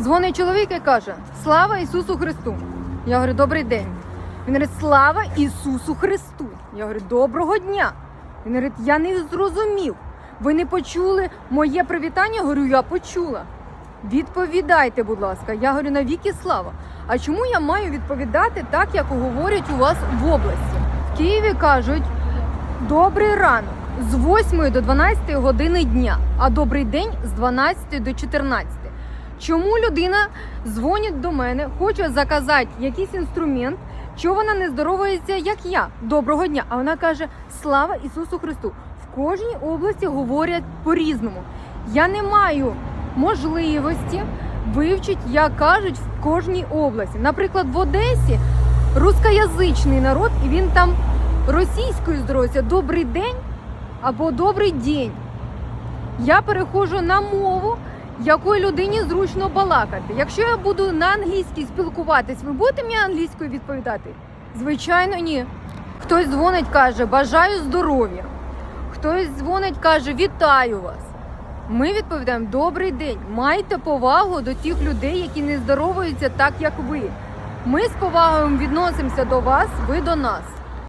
Дзвонить чоловік і каже: Слава Ісусу Христу! Я говорю, добрий день. Він говорить, слава Ісусу Христу! Я говорю, доброго дня. Він говорить, я не зрозумів. Ви не почули моє привітання? Я говорю, я почула. Відповідайте, будь ласка. Я говорю, навіки слава. А чому я маю відповідати так, як говорять у вас в області? В Києві кажуть добрий ранок з 8 до 12 години дня, а добрий день з 12 до 14. Чому людина дзвонить до мене, хоче заказати якийсь інструмент, чого вона не здоровається, як я? Доброго дня! А вона каже: Слава Ісусу Христу! В кожній області говорять по-різному. Я не маю можливості вивчити, як кажуть в кожній області. Наприклад, в Одесі рускоязичний народ, і він там російською здоровиться добрий день або добрий день. Я переходжу на мову, якої людині зручно балакати. Якщо я буду на англійській спілкуватись, ви будете мені англійською відповідати? Звичайно, ні. Хтось дзвонить, каже, бажаю здоров'я. Хтось дзвонить, каже, вітаю вас. Ми відповідаємо добрий день. Майте повагу до тих людей, які не здоровуються так, як ви. Ми з повагою відносимося до вас, ви до нас.